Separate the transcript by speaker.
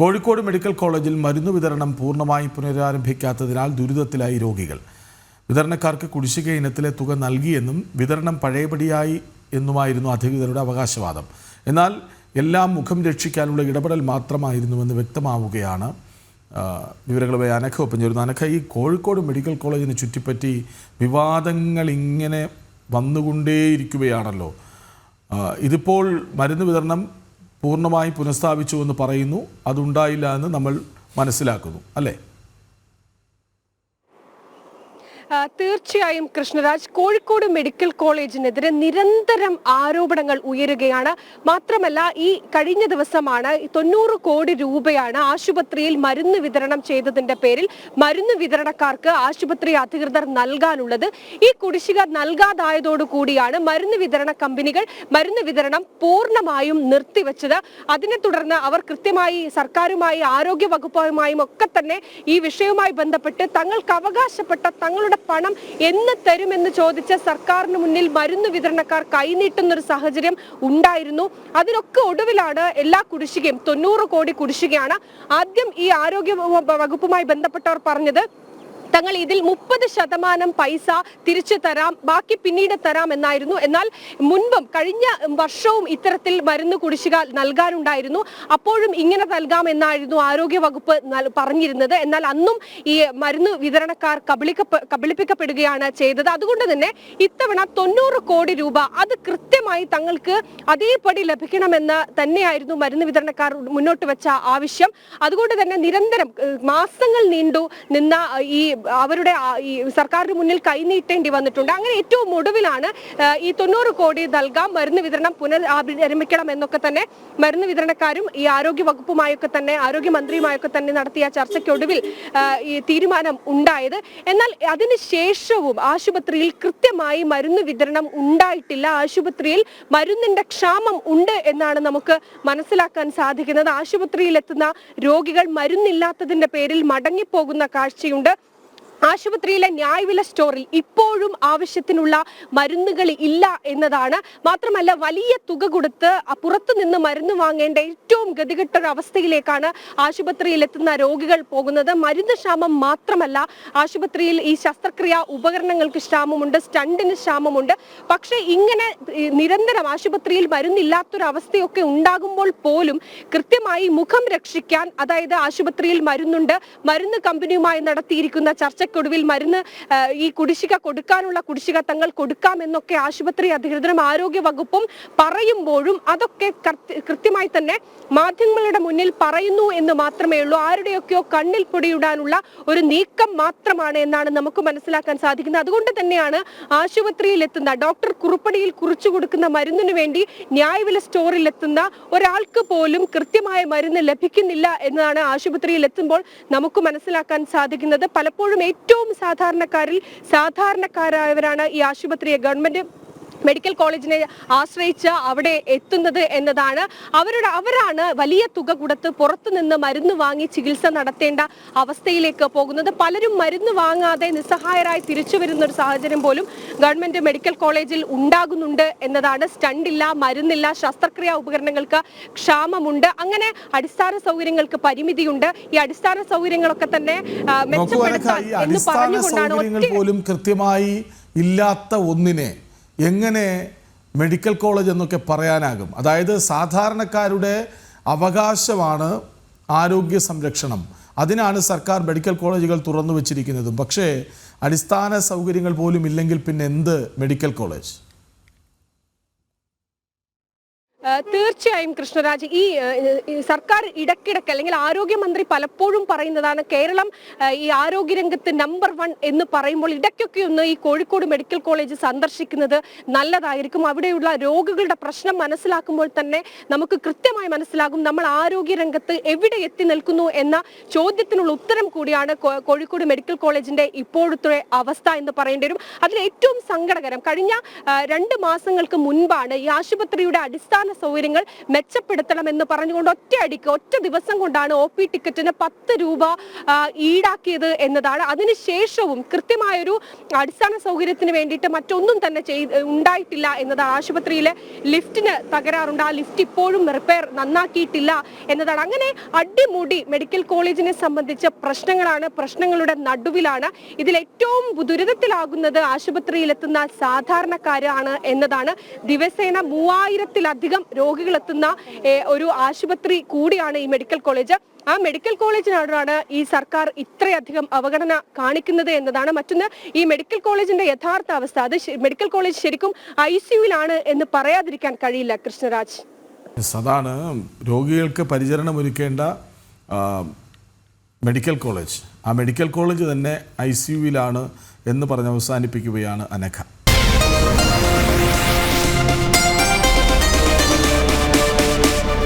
Speaker 1: Kozhikode medical കോളേജിൽ മരുന്ന് വിതരണം പൂർണമായി പുനരാരംഭിക്കാത്തതിനാൽ ദുരിതത്തിലായി രോഗികൾ. വിതരണക്കാർക്ക് കുടിശ്ശിക ഇനത്തിലെ തുക നൽകിയെന്നും വിതരണം പഴയപടിയായി എന്നുമായിരുന്നു അധികൃതരുടെ അവകാശവാദം. എന്നാൽ എല്ലാം മുഖം രക്ഷിക്കാനുള്ള ഇടപെടൽ മാത്രമായിരുന്നുവെന്ന് വ്യക്തമാവുകയാണ് വിവരങ്ങളുമായി അനഖ ഒപ്പം ചേരുന്നു അനഖ ഈ കോഴിക്കോട് മെഡിക്കൽ കോളേജിനെ ചുറ്റിപ്പറ്റി വിവാദങ്ങൾ ഇങ്ങനെ വന്നുകൊണ്ടേയിരിക്കുകയാണല്ലോ. ഇതിപ്പോൾ മരുന്ന് വിതരണം പൂർണമായി പുനഃസ്ഥാപിച്ചു എന്ന് പറയുന്നു. അതുണ്ടായില്ല എന്ന് നമ്മൾ മനസ്സിലാക്കുന്നു. അല്ലേ?
Speaker 2: തീർച്ചയായും കൃഷ്ണരാജ് കോഴിക്കോട് മെഡിക്കൽ കോളേജിനെതിരെ നിരന്തരം ആരോപണങ്ങൾ ഉയരുകയാണ്. മാത്രമല്ല ഈ കഴിഞ്ഞ ദിവസമാണ് തൊണ്ണൂറ് കോടി രൂപയാണ് ആശുപത്രിയിൽ മരുന്ന് വിതരണം ചെയ്തതിന്റെ പേരിൽ മരുന്ന് വിതരണക്കാർക്ക് ആശുപത്രി അധികൃതർ നൽകാനുള്ളത്. ഈ കുടിശ്ശിക നൽകാതായതോടുകൂടിയാണ് മരുന്ന് വിതരണ കമ്പനികൾ മരുന്ന് വിതരണം പൂർണമായും നിർത്തിവെച്ചത്. അതിനെ തുടർന്ന് അവർ കൃത്യമായി സർക്കാരുമായി ആരോഗ്യ വകുപ്പുമായും ഒക്കെ തന്നെ ഈ വിഷയവുമായി ബന്ധപ്പെട്ട് തങ്ങൾക്ക് അവകാശപ്പെട്ട തങ്ങളുടെ പണം എന്ന് തരുമെന്ന് ചോദിച്ച സർക്കാരിന് മുന്നിൽ മരുന്ന് വിതരണക്കാർ കൈനീട്ടുന്ന ഒരു സാഹചര്യം ഉണ്ടായിരുന്നു. അതിനൊക്കെ ഒടുവിലാണ് എല്ലാ കുടിശ്ശികയും തൊണ്ണൂറ് കോടി കുടിശ്ശികയാണ്. ആദ്യം ഈ ആരോഗ്യ വകുപ്പുമായി ബന്ധപ്പെട്ടവർ പറഞ്ഞത് തങ്ങൾ ഇതിൽ മുപ്പത് ശതമാനം പൈസ തിരിച്ചു തരാം ബാക്കി പിന്നീട് തരാം എന്നായിരുന്നു. എന്നാൽ മുൻപും കഴിഞ്ഞ വർഷവും ഇത്തരത്തിൽ മരുന്ന് കുടിശ്ശിക നൽകാനുണ്ടായിരുന്നു. അപ്പോഴും ഇങ്ങനെ നൽകാം എന്നായിരുന്നു ആരോഗ്യ വകുപ്പ് പറഞ്ഞിരുന്നത്. എന്നാൽ അന്നും ഈ മരുന്ന് വിതരണക്കാർ കബളിക്കപ്പെ കബളിപ്പിക്കപ്പെടുകയാണ് ചെയ്തത്. അതുകൊണ്ട് തന്നെ ഇത്തവണ തൊണ്ണൂറ് കോടി രൂപ അത് കൃത്യമായി തങ്ങൾക്ക് അതേപടി ലഭിക്കണമെന്ന് തന്നെയായിരുന്നു മരുന്ന് വിതരണക്കാർ മുന്നോട്ട് വെച്ച ആവശ്യം. അതുകൊണ്ട് തന്നെ നിരന്തരം മാസങ്ങൾ നീണ്ടു നിന്ന ഈ അവരുടെ സർക്കാരിന് മുന്നിൽ കൈനീട്ടേണ്ടി വന്നിട്ടുണ്ട്. അങ്ങനെ ഏറ്റവും ഒടുവിലാണ് ഈ തൊണ്ണൂറ് കോടി നൽകാം മരുന്ന് വിതരണം പുനരാരംഭിക്കണം എന്നൊക്കെ തന്നെ മരുന്ന് വിതരണക്കാരും ഈ ആരോഗ്യ വകുപ്പുമായൊക്കെ തന്നെ ആരോഗ്യമന്ത്രിയുമായൊക്കെ തന്നെ നടത്തിയ ചർച്ചയ്ക്കൊടുവിൽ ഈ തീരുമാനം ഉണ്ടായത്. എന്നാൽ അതിനുശേഷവും ആശുപത്രിയിൽ കൃത്യമായി മരുന്ന് വിതരണം ഉണ്ടായിട്ടില്ല. ആശുപത്രിയിൽ മരുന്നിന്റെ ക്ഷാമം ഉണ്ട് എന്നാണ് നമുക്ക് മനസ്സിലാക്കാൻ സാധിക്കുന്നത്. ആശുപത്രിയിൽ എത്തുന്ന രോഗികൾ മരുന്നില്ലാത്തതിന്റെ പേരിൽ മടങ്ങിപ്പോകുന്ന കാഴ്ചയുണ്ട്. ആശുപത്രിയിലെ ന്യായവില സ്റ്റോറിൽ ഇപ്പോഴും ആവശ്യത്തിനുള്ള മരുന്നുകൾ ഇല്ല എന്നതാണ്. മാത്രമല്ല വലിയ തുക കൊടുത്ത് പുറത്തു നിന്ന് മരുന്ന് വാങ്ങേണ്ട ഏറ്റവും ഗതികെട്ട ഒരു അവസ്ഥയിലേക്കാണ് ആശുപത്രിയിൽ എത്തുന്ന രോഗികൾ പോകുന്നത്. മരുന്ന് ക്ഷാമം മാത്രമല്ല ആശുപത്രിയിൽ ഈ ശസ്ത്രക്രിയ ഉപകരണങ്ങൾക്ക് ക്ഷാമമുണ്ട് സ്റ്റണ്ടിന് ക്ഷാമമുണ്ട്. പക്ഷേ ഇങ്ങനെ നിരന്തരം ആശുപത്രിയിൽ മരുന്നില്ലാത്തൊരവസ്ഥയൊക്കെ ഉണ്ടാകുമ്പോൾ പോലും കൃത്യമായി മുഖം രക്ഷിക്കാൻ അതായത് ആശുപത്രിയിൽ മരുന്നുണ്ട് മരുന്ന് കമ്പനിയുമായി നടത്തിയിരിക്കുന്ന ചർച്ചയ്ക്കൊടുവിൽ മരുന്ന് ഈ കുടിശ്ശിക കൊടുക്കാനുള്ള കുടിശ്ശിക തങ്ങൾ കൊടുക്കാമെന്നൊക്കെ ആശുപത്രി അധികൃതരും ആരോഗ്യ വകുപ്പും പറയുമ്പോഴും അതൊക്കെ കൃത്യ- കൃത്യമായി തന്നെ മാധ്യമങ്ങളുടെ മുന്നിൽ പറയുന്നു എന്ന് മാത്രമേ ഉള്ളൂ. ആരുടെയൊക്കെയോ കണ്ണിൽ പൊടിയിടാനുള്ള ഒരു നീക്കം മാത്രമാണ് എന്നാണ് നമുക്ക് മനസ്സിലാക്കാൻ സാധിക്കുന്നത്. അതുകൊണ്ട് തന്നെയാണ് ആശുപത്രിയിൽ എത്തുന്ന ഡോക്ടർ കുറുപ്പടിയിൽ കുറിച്ചു കൊടുക്കുന്ന മരുന്നിനു വേണ്ടി ന്യായവില സ്റ്റോറിൽ എത്തുന്ന ഒരാൾക്ക് പോലും കൃത്യമായ മരുന്ന് ലഭിക്കുന്നില്ല എന്നതാണ് ആശുപത്രിയിൽ എത്തുമ്പോൾ നമുക്ക് മനസ്സിലാക്കാൻ സാധിക്കുന്നത്. പലപ്പോഴും ഏറ്റവും സാധാരണക്കാരിൽ സാധാരണക്കാരായവരാണ് ഈ ആശുപത്രിയെ ഗവൺമെന്റ് മെഡിക്കൽ കോളേജിനെ ആശ്രയിച്ച് അവിടെ എത്തുന്നത് എന്നതാണ്. അവരുടെ അവരാണ് വലിയ തുക കൊടുത്ത് പുറത്തു നിന്ന് മരുന്ന് വാങ്ങി ചികിത്സ നടത്തേണ്ട അവസ്ഥയിലേക്ക് പോകുന്നത്. പലരും മരുന്ന് വാങ്ങാതെ നിസ്സഹായരായി തിരിച്ചു വരുന്ന ഒരു സാഹചര്യം പോലും ഗവൺമെന്റ് മെഡിക്കൽ കോളേജിൽ ഉണ്ടാകുന്നുണ്ട് എന്നതാണ്. സ്റ്റണ്ടില്ല മരുന്നില്ല ശസ്ത്രക്രിയാ ഉപകരണങ്ങൾക്ക് ക്ഷാമമുണ്ട്. അങ്ങനെ അടിസ്ഥാന സൗകര്യങ്ങൾക്ക് പരിമിതിയുണ്ട്. ഈ അടിസ്ഥാന സൗകര്യങ്ങളൊക്കെ തന്നെ മെച്ചപ്പെടുത്താൻ എന്ന് പറഞ്ഞുകൊണ്ടാണ്
Speaker 1: പോലും കൃത്യമായി ഇല്ലാത്ത ഒന്നിനെ എങ്ങനെ മെഡിക്കൽ കോളേജ് എന്നൊക്കെ പറയാനാകും. അതായത് സാധാരണക്കാരുടെ അവകാശമാണ് ആരോഗ്യ സംരക്ഷണം. അതിനാണ് സർക്കാർ മെഡിക്കൽ കോളേജുകൾ തുറന്നു വച്ചിരിക്കുന്നതും. പക്ഷേ അടിസ്ഥാന സൗകര്യങ്ങൾ പോലും ഇല്ലെങ്കിൽ പിന്നെ എന്ത് മെഡിക്കൽ കോളേജ്?
Speaker 2: തീർച്ചയായും കൃഷ്ണരാജ് ഈ സർക്കാർ ഇടയ്ക്കിടയ്ക്ക് അല്ലെങ്കിൽ ആരോഗ്യമന്ത്രി പലപ്പോഴും പറയുന്നതാണ് കേരളം ഈ ആരോഗ്യരംഗത്ത് നമ്പർ വൺ എന്ന് പറയുമ്പോൾ ഇടയ്ക്കൊക്കെ ഒന്ന് ഈ കോഴിക്കോട് മെഡിക്കൽ കോളേജ് സന്ദർശിക്കുന്നത് നല്ലതായിരിക്കും. അവിടെയുള്ള രോഗികളുടെ പ്രശ്നം മനസ്സിലാക്കുമ്പോൾ തന്നെ നമുക്ക് കൃത്യമായി മനസ്സിലാകും നമ്മൾ ആരോഗ്യരംഗത്ത് എവിടെ എത്തി നിൽക്കുന്നു എന്ന ചോദ്യത്തിനുള്ള ഉത്തരം കൂടിയാണ് കോഴിക്കോട് മെഡിക്കൽ കോളേജിന്റെ ഇപ്പോഴത്തെ അവസ്ഥ എന്ന് പറയേണ്ടി വരും. അതിൽ ഏറ്റവും സങ്കടകരം കഴിഞ്ഞ രണ്ട് മാസങ്ങൾക്ക് മുൻപാണ് ഈ ആശുപത്രിയുടെ അടിസ്ഥാന സൗകര്യങ്ങൾ മെച്ചപ്പെടുത്തണമെന്ന് പറഞ്ഞുകൊണ്ട് ഒറ്റയടിക്ക് ഒറ്റ ദിവസം കൊണ്ടാണ് ഒ പി ടിക്കറ്റിന് പത്ത് രൂപ ഈടാക്കിയത് എന്നതാണ്. അതിനുശേഷവും കൃത്യമായൊരു അടിസ്ഥാന സൗകര്യത്തിന് വേണ്ടിയിട്ട് മറ്റൊന്നും തന്നെ ഉണ്ടായിട്ടില്ല എന്നതാണ്. ആശുപത്രിയിലെ ലിഫ്റ്റിന് തകരാറുണ്ട്. ആ ലിഫ്റ്റ് ഇപ്പോഴും റിപ്പയർ നന്നാക്കിയിട്ടില്ല എന്നതാണ്. അങ്ങനെ അടിമുടി മെഡിക്കൽ കോളേജിനെ സംബന്ധിച്ച പ്രശ്നങ്ങളാണ്. പ്രശ്നങ്ങളുടെ നടുവിലാണ്. ഇതിൽ ഏറ്റവും ദുരിതത്തിലാകുന്നത് ആശുപത്രിയിലെത്തുന്ന സാധാരണക്കാരാണ് എന്നതാണ്. ദിവസേന മൂവായിരത്തിലധികം രോഗികളെത്തുന്ന ഒരു ആശുപത്രി കൂടിയാണ് ഈ മെഡിക്കൽ കോളേജ്. ആ മെഡിക്കൽ കോളേജിനോടാണ് ഈ സർക്കാർ ഇത്രയധികം അവഗണന കാണിക്കുന്നത് എന്നതാണ്. മറ്റൊന്ന് ഈ മെഡിക്കൽ കോളേജിന്റെ യഥാർത്ഥ അവസ്ഥ. അത് മെഡിക്കൽ കോളേജ് ശരിക്കും ഐ സിയുലാണ് എന്ന് പറയാതിരിക്കാൻ കഴിയില്ല കൃഷ്ണരാജ്.
Speaker 1: അതാണ് രോഗികൾക്ക് പരിചരണം ഒരുക്കേണ്ട മെഡിക്കൽ കോളേജ്. ആ മെഡിക്കൽ കോളേജ് തന്നെ ഐ സി യുവിലാണ് എന്ന് പറഞ്ഞ് അവസാനിപ്പിക്കുകയാണ് അനഘ.